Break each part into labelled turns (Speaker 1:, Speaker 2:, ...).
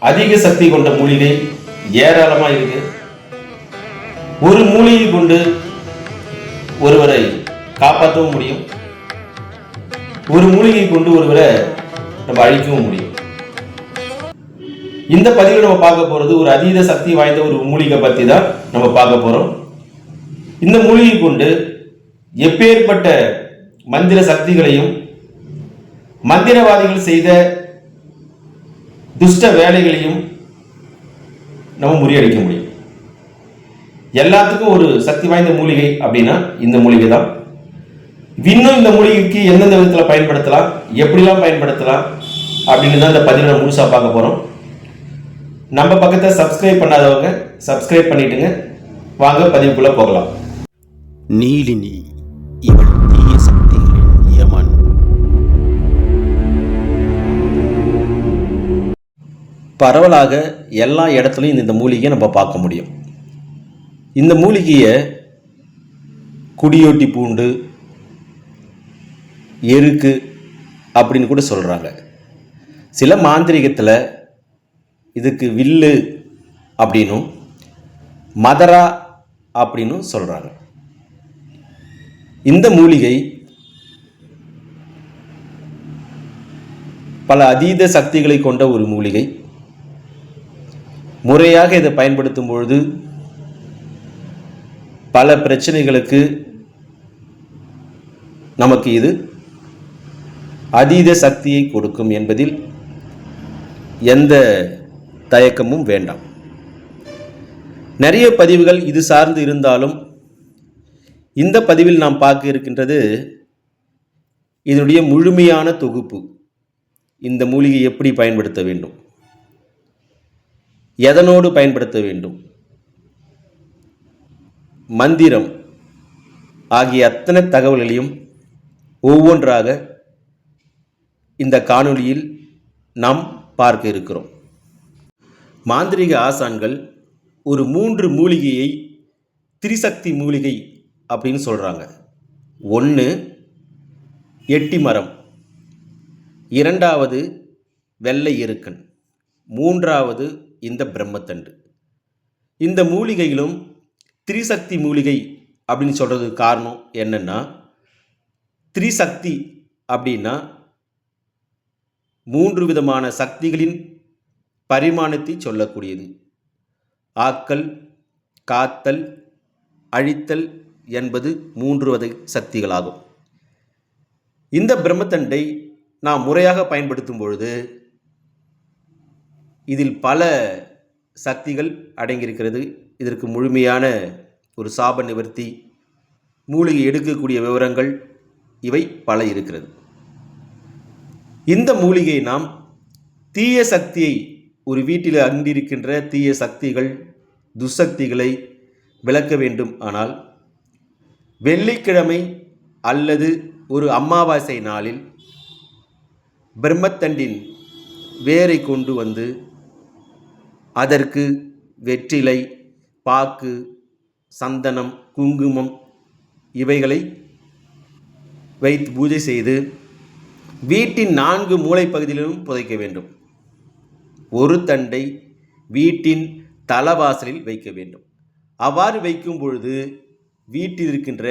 Speaker 1: அதிக சக்தி கொண்ட மூலிகை ஏராளமா இருக்கு. ஒரு மூலிகை கொண்டு ஒருவரை காப்பாற்றவும் முடியும். ஒரு மூலிகை கொண்டு ஒருவரை நம்ம அழிக்கவும் முடியும். இந்த பதிவில் நம்ம பார்க்க போறது ஒரு அதீத சக்தி வாய்ந்த ஒரு மூலிகை பத்தி தான் நம்ம பார்க்க போறோம். இந்த மூலிகை கொண்டு எப்பேற்பட்ட மந்திர சக்திகளையும் மந்திரவாதிகள் செய்த துஷ்ட வேலைகளையும் நம்ம முறியடிக்க முடியும். எல்லாத்துக்கும் ஒரு சக்தி வாய்ந்த மூலிகை அப்படின்னா இந்த மூலிகை தான். இன்னும் இந்த மூலிகைக்கு எந்தெந்த விதத்தில் பயன்படுத்தலாம் எப்படிலாம் பயன்படுத்தலாம் அப்படின்னு தான் இந்த பதிவில் முழுசாக பார்க்க போகிறோம் நம்ம பக்கத்தை சப்ஸ்கிரைப் பண்ணாதவங்க சப்ஸ்கிரைப் பண்ணிட்டுங்க வாங்க பதிவுக்குள்ளே போகலாம்.
Speaker 2: நீலினி இவள்
Speaker 1: பரவலாக எல்லா இடத்துலையும் இந்த மூலிகையை நம்ம பார்க்க முடியும். இந்த மூலிகையை குடியோட்டி பூண்டு எருக்கு அப்படின்னு கூட சொல்கிறாங்க சில மாந்திரிகத்தில் இதுக்கு வில்லு அப்படின்னும் மதரா அப்படின்னும் சொல்கிறாங்க இந்த மூலிகை பல அதீத சக்திகளை கொண்ட ஒரு மூலிகை. முறையாக இதை பயன்படுத்தும் பொழுது பல பிரச்சனைகளுக்கு நமக்கு இது அதீத சக்தியை கொடுக்கும் என்பதில் எந்த தயக்கமும் வேண்டாம். நிறைய பதிவுகள் இது சார்ந்து இருந்தாலும் இந்த பதிவில் நாம் பார்க்க இருக்கின்றது இதனுடைய முழுமையான தொகுப்பு. இந்த மூலிகை எப்படி பயன்படுத்த வேண்டும்? எதனோடு பயன்படுத்த வேண்டும்? மந்திரம் ஆகிய அத்தனை தகவல்களையும் ஒவ்வொன்றாக இந்த காணொளியில் நாம் பார்க்க இருக்கிறோம். மாந்திரிக ஆசான்கள் ஒரு மூன்று மூலிகையை திரிசக்தி மூலிகை அப்படின்னு சொல்கிறாங்க ஒன்று எட்டி மரம். இரண்டாவது வெள்ளை எருக்கன் மூன்றாவது இந்த பிரம்மத்தண்டு. இந்த மூலிகையிலும் திரிசக்தி மூலிகை அப்படின்னு சொல்கிறதுக்கு காரணம் என்னென்னா திரிசக்தி அப்படின்னா மூன்று விதமான சக்திகளின் பரிமாணத்தை சொல்லக்கூடியது. ஆக்கல் காத்தல் அழித்தல் என்பது மூன்று வகை சக்திகளாகும். இந்த பிரம்மத்தண்டை நாம் முறையாக பயன்படுத்தும் பொழுது இதில் பல சக்திகள் அடங்கியிருக்கிறது. இதற்கு முழுமையான ஒரு சாப நிவர்த்தி மூலிகை எடுக்கக்கூடிய விவரங்கள் இவை பல இருக்கிறது. இந்த மூலிகை நாம் தீய சக்தியை ஒரு வீட்டில் அங்கிருக்கின்ற தீய சக்திகள் துசக்திகளை விளக்க வேண்டும். ஆனால் வெள்ளிக்கிழமை அல்லது ஒரு அமாவாசை நாளில் பிரம்மத்தண்டின் வேரை கொண்டு வந்து அதற்கு வெற்றிலை பாக்கு சந்தனம் குங்குமம் இவைகளை வைத்து பூஜை செய்து வீட்டின் நான்கு மூலைப்பகுதியிலும் புதைக்க வேண்டும். ஒரு தண்டை வீட்டின் தலவாசலில் வைக்க வேண்டும். அவ்வாறு வைக்கும் பொழுது வீட்டில் இருக்கின்ற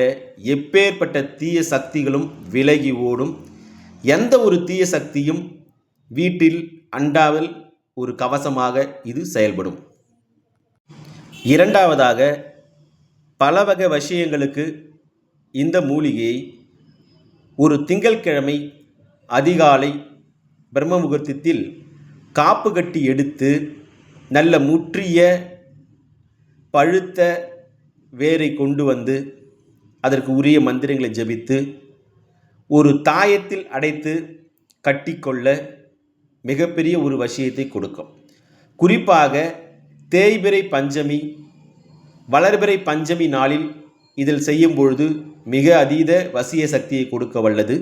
Speaker 1: எப்பேற்பட்ட தீய சக்திகளும் விலகி ஓடும். எந்த ஒரு தீய சக்தியும் வீட்டில் அண்டாமல் ஒரு கவசமாக இது செயல்படும். இரண்டாவதாக பல வகை விஷயங்களுக்கு இந்த மூலிகையை ஒரு திங்கள்கிழமை அதிகாலை பிரம்ம முகூர்த்தத்தில் காப்பு கட்டி எடுத்து நல்ல முற்றிய பழுத்த வேரை கொண்டு வந்து அதற்கு உரிய மந்திரங்களை ஜபித்து ஒரு தாயத்தில் அடைத்து கட்டிக்கொள்ள மிகப்பெரிய ஒரு வசியத்தை கொடுக்கும். குறிப்பாக தேய்பிறை பஞ்சமி வளர்பிறை பஞ்சமி நாளில் இதில் செய்யும் பொழுது மிக அதீத வசிய சக்தியை கொடுக்க வல்லது.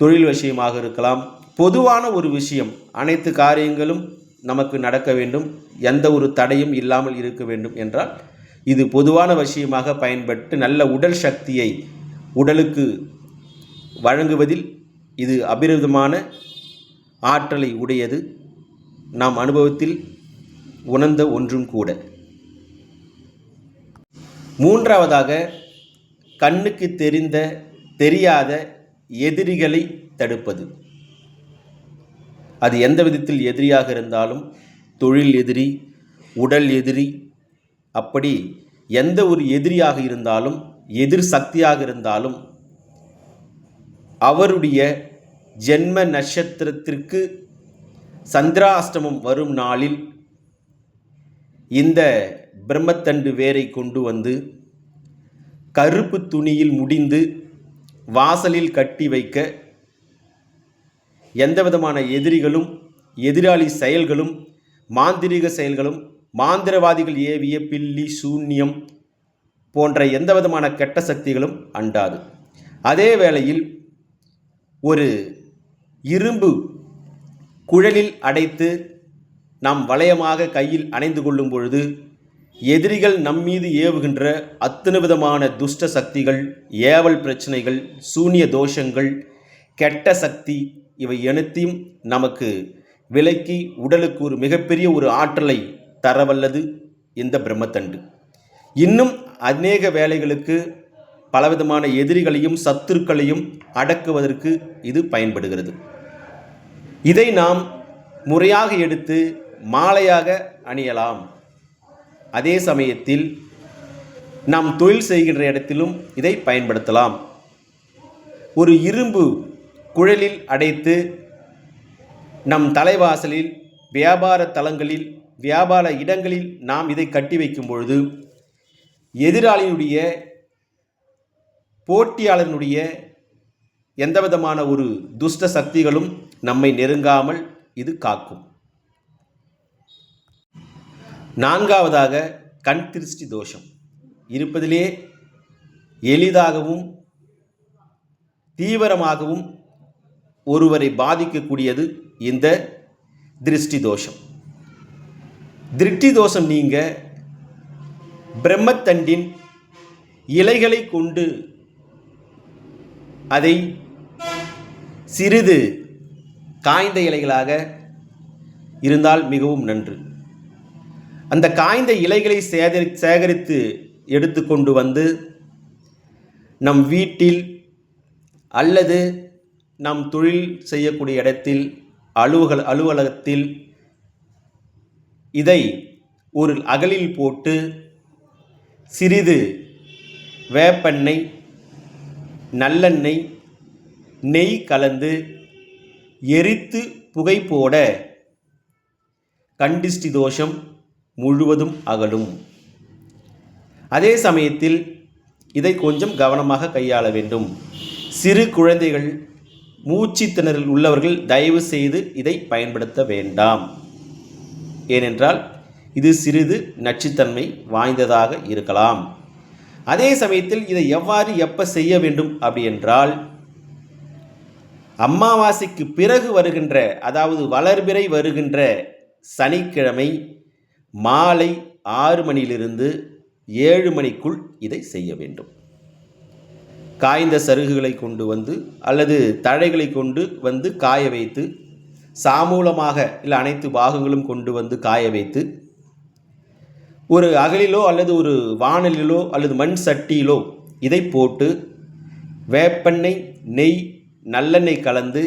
Speaker 1: தொழில் விஷயமாக இருக்கலாம். பொதுவான ஒரு விஷயம் அனைத்து காரியங்களும் நமக்கு நடக்க வேண்டும். எந்த ஒரு தடையும் இல்லாமல் இருக்க வேண்டும் என்றால் இது பொதுவான விஷயமாக பயன்பட்டு நல்ல உடல் சக்தியை உடலுக்கு வழங்குவதில் இது அபிரதமான ஆற்றலை உடையது நாம் அனுபவத்தில் உணர்ந்த ஒன்றும் கூட. மூன்றாவதாக கண்ணுக்கு தெரிந்த தெரியாத எதிரிகளை தடுப்பது. அது எந்த விதத்தில் எதிரியாக இருந்தாலும் தொழில் எதிரி உடல் எதிரி அப்படி எந்த ஒரு எதிரியாக இருந்தாலும் எதிர் சக்தியாக இருந்தாலும் அவருடைய ஜென்ம நட்சத்திரத்திற்கு சந்திராஷ்டமம் வரும் நாளில் இந்த பிரம்மத்தண்டு வேரை கொண்டு வந்து கருப்பு துணியில் முடிந்து வாசலில் கட்டி வைக்க எந்த விதமான எதிரிகளும் எதிராளி செயல்களும் மாந்திரிக செயல்களும் மாந்திரவாதிகள் ஏவிய பில்லி சூன்யம் போன்ற எந்த விதமான கெட்ட சக்திகளும் அண்டாது. அதே வேளையில் ஒரு இரும்பு குழலில் அடைத்து நாம் வளையமாக கையில் அணைந்து கொள்ளும் பொழுது எதிரிகள் நம்மீது ஏவுகின்ற அத்தனை விதமான துஷ்ட சக்திகள் ஏவல் பிரச்சனைகள் சூனிய தோஷங்கள் கெட்ட சக்தி இவை அனைத்தையும் நமக்கு விலக்கி உடலுக்கு ஒரு மிகப்பெரிய ஒரு ஆற்றலை தரவல்லது இந்த பிரம்மத்தண்டு. இன்னும் அநேக வேலைகளுக்கு பலவிதமான எதிரிகளையும் சத்துருக்களையும் அடக்குவதற்கு இது பயன்படுகிறது. இதை நாம் முறையாக எடுத்து மாலையாக அணியலாம். அதே சமயத்தில் நாம் தொழில் செய்கின்ற இடத்திலும் இதை பயன்படுத்தலாம். ஒரு இரும்பு குழலில் அடைத்து நம் தலைவாசலில் வியாபார தலங்களில் வியாபார இடங்களில் நாம் இதை கட்டி வைக்கும் பொழுது எதிராளியினுடைய போட்டியாளனுடைய எந்த விதமான ஒரு துஷ்ட சக்திகளும் நம்மை நெருங்காமல் இது காக்கும். நான்காவதாக கண் திருஷ்டி தோஷம். இருப்பதிலே எளிதாகவும் தீவிரமாகவும் ஒருவரை பாதிக்கக்கூடியது இந்த திருஷ்டி தோஷம். திருஷ்டி தோஷம் நீங்க பிரம்மத்தண்டின் இலைகளை கொண்டு அதை சிறிது காய்ந்த இலைகளாக இருந்தால் மிகவும் நன்று. அந்த காய்ந்த இலைகளை சேகரி சேகரித்து எடுத்துக்கொண்டு வந்து நம் வீட்டில் அல்லது நம் தொழில் செய்யக்கூடிய இடத்தில் அலுவலக அலுவலகத்தில் இதை ஒரு அகலில் போட்டு சிறிது வேப்பெண்ணெய் நல்லெண்ணெய் நெய் கலந்து எரித்து புகை போட கண்டிஷ்டி தோஷம் முழுவதும் அகலும். அதே சமயத்தில் இதை கொஞ்சம் கவனமாக கையாள வேண்டும். சிறு குழந்தைகள் மூச்சு திணறில் உள்ளவர்கள் தயவு செய்து இதை பயன்படுத்த வேண்டாம். ஏனென்றால் இது சிறிது நச்சுத்தன்மை வாய்ந்ததாக இருக்கலாம். அதே சமயத்தில் இதை எவ்வாறு எப்போ செய்ய வேண்டும் அப்படி என்றால் அமாவாசைக்கு பிறகு வருகின்ற அதாவது வளர்பிறை வருகின்ற சனிக்கிழமை மாலை ஆறு மணியிலிருந்து ஏழு மணிக்குள் இதை செய்ய வேண்டும். காய்ந்த சருகுகளை கொண்டு வந்து அல்லது தழைகளை கொண்டு வந்து காய வைத்து சாமூலமாக இல்லை அனைத்து பாகங்களும் கொண்டு வந்து காய வைத்து ஒரு அகலிலோ அல்லது ஒரு வானலிலோ அல்லது மண் சட்டியிலோ இதை போட்டு வேப்பெண்ணெய் நெய் நல்லெண்ணெய் கலந்து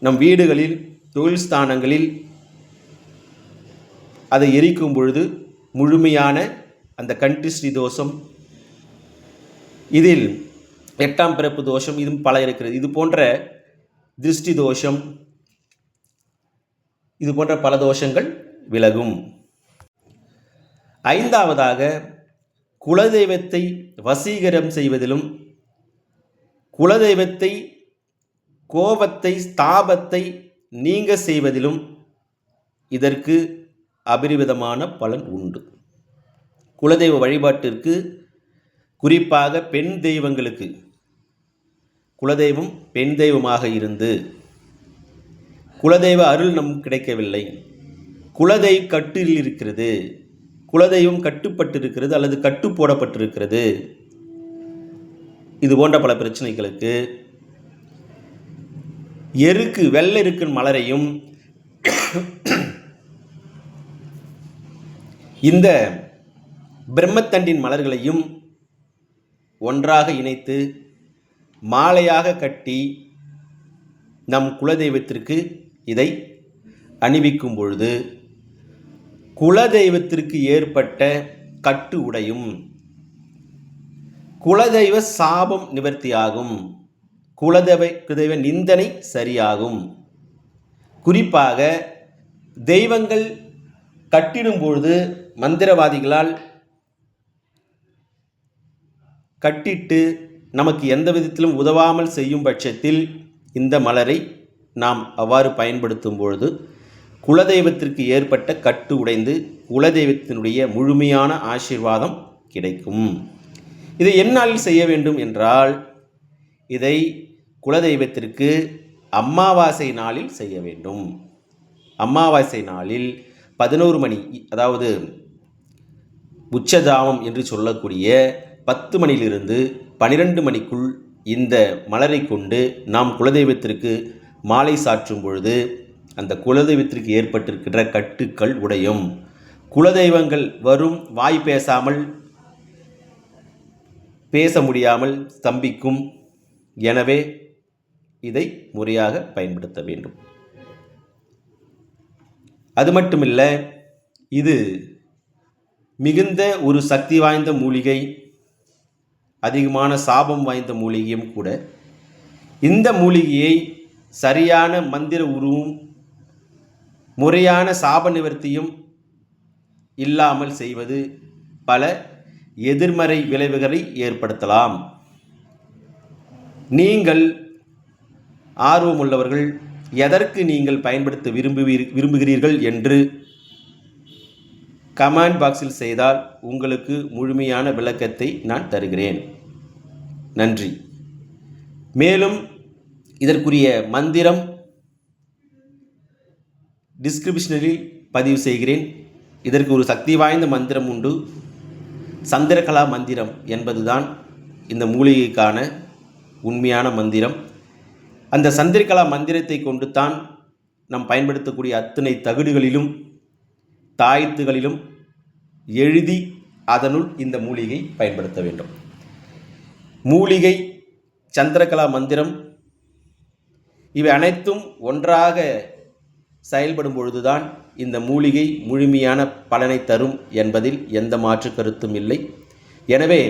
Speaker 1: நம் வீடுகளில் தொழில் ஸ்தானங்களில் அதை எரிக்கும் பொழுது முழுமையான அந்த கண்டிஸ்ரீ தோஷம் இதில் எட்டாம் பிறப்பு தோஷம் இதுவும் பல இருக்கிறது. இது போன்ற திருஷ்டி தோஷம் இது போன்ற பல தோஷங்கள் விலகும். ஐந்தாவதாக குலதெய்வத்தை வசீகரம் செய்வதிலும் குலதெய்வத்தை கோபத்தை ஸ்தாபத்தை நீங்க செய்வதிலும் இதற்கு அபரிவிதமான பலன் உண்டு. குலதெய்வ வழிபாட்டிற்கு குறிப்பாக பெண் தெய்வங்களுக்கு குலதெய்வம் பெண் தெய்வமாக இருந்து குலதெய்வ அருள் நம் கிடைக்கவில்லை குலதெய் கட்டில் இருக்கிறது குலதெய்வம் கட்டுப்பட்டிருக்கிறது அல்லது கட்டு போடப்பட்டிருக்கிறது இது போன்ற பல பிரச்சனைகளுக்கு எருக்கு வெள்ளெருக்கின் மலரையும் இந்த பிரம்மத்தண்டின் மலர்களையும் ஒன்றாக இணைத்து மாலையாக கட்டி நம் குலதெய்வத்திற்கு இதை அணிவிக்கும் பொழுது குலதெய்வத்திற்கு ஏற்பட்ட கட்டு உடையும். குலதெய்வ சாபம் நிவர்த்தியாகும். குலதெய்வ குலதெய்வ நிந்தனை சரியாகும். குறிப்பாக தெய்வங்கள் கட்டிடும் பொழுது மந்திரவாதிகளால் கட்டிட்டு நமக்கு எந்த விதத்திலும் உதவாமல் செய்யும் பட்சத்தில் இந்த மலரை நாம் அவ்வாறு பயன்படுத்தும் பொழுது குலதெய்வத்திற்கு ஏற்பட்ட கட்டு உடைந்து குலதெய்வத்தினுடைய முழுமையான ஆசீர்வாதம் கிடைக்கும். இதை எந்நாளில் செய்ய வேண்டும் என்றால் இதை குலதெய்வத்திற்கு அமாவாசை நாளில் செய்ய வேண்டும். அமாவாசை நாளில் பதினோரு மணி அதாவது உச்சதாமம் என்று சொல்லக்கூடிய பத்து மணியிலிருந்து பனிரெண்டு மணிக்குள் இந்த மலரை கொண்டு நாம் குலதெய்வத்திற்கு மாலை சாற்றும் பொழுது அந்த குலதெய்வத்திற்கு ஏற்பட்டிருக்கின்ற கட்டுக்கள் உடையும். குலதெய்வங்கள் வரும் வாய் பேசாமல் பேச முடியாமல் ஸ்தம்பிக்கும். எனவே இதை முறையாக பயன்படுத்த வேண்டும். அது மட்டுமில்லை இது மிகுந்த ஒரு சக்தி வாய்ந்த மூலிகை அதிகமான சாபம் வாய்ந்த மூலிகையும் கூட. இந்த மூலிகையை சரியான மந்திர உருவும் முறையான சாப நிவர்த்தியும் இல்லாமல் செய்வது பல எதிர்மறை விளைவுகளை ஏற்படுத்தலாம். நீங்கள் ஆர்வமுள்ளவர்கள் எதற்கு நீங்கள் பயன்படுத்த விரும்புவீர் விரும்புகிறீர்கள் என்று கமெண்ட் பாக்ஸில் செய்தால் உங்களுக்கு முழுமையான விளக்கத்தை நான் தருகிறேன். நன்றி. மேலும் இதற்குரிய மந்திரம் டிஸ்கிரிப்ஷனில் பதிவு செய்கிறேன். இதற்கு ஒரு சக்தி வாய்ந்த மந்திரம் உண்டு. சந்திரகலா மந்திரம் என்பதுதான் இந்த மூலிகைக்கான உண்மையான மந்திரம். அந்த சந்திரகலா மந்திரத்தை கொண்டு தான் நாம் பயன்படுத்தக்கூடிய அத்தனை தகுடுகளிலும் தாயத்துகளிலும் எழுதி அதனுள் இந்த மூலிகை பயன்படுத்த வேண்டும். மூலிகை சந்திரகலா மந்திரம் இவை அனைத்தும் ஒன்றாக செயல்படும் பொழுதுதான் இந்த மூலிகை முழுமையான பலனை தரும் என்பதில் எந்த மாற்று கருத்தும் இல்லை. எனவே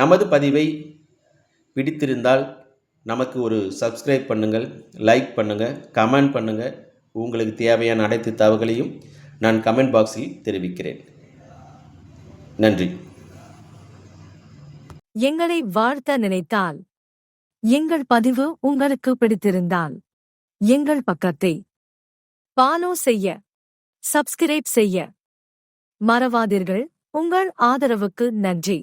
Speaker 1: நமது பதிவை பிடித்திருந்தால் நமக்கு ஒரு சப்ஸ்கிரைப் பண்ணுங்கள் லைக் பண்ணுங்கள் கமெண்ட் பண்ணுங்கள் உங்களுக்கு தேவையான அனைத்து தகவல்களையும் நான் கமெண்ட் பாக்ஸில் தெரிவிக்கிறேன். நன்றி.
Speaker 3: எங்களை வாழ்த்த நினைத்தால் எங்கள் பதிவு உங்களுக்கு பிடித்திருந்தால் எங்கள் பக்கத்தை ஃபாலோ செய்ய சப்ஸ்கிரைப் செய்ய மறவாதீர்கள். உங்கள் ஆதரவுக்கு நன்றி.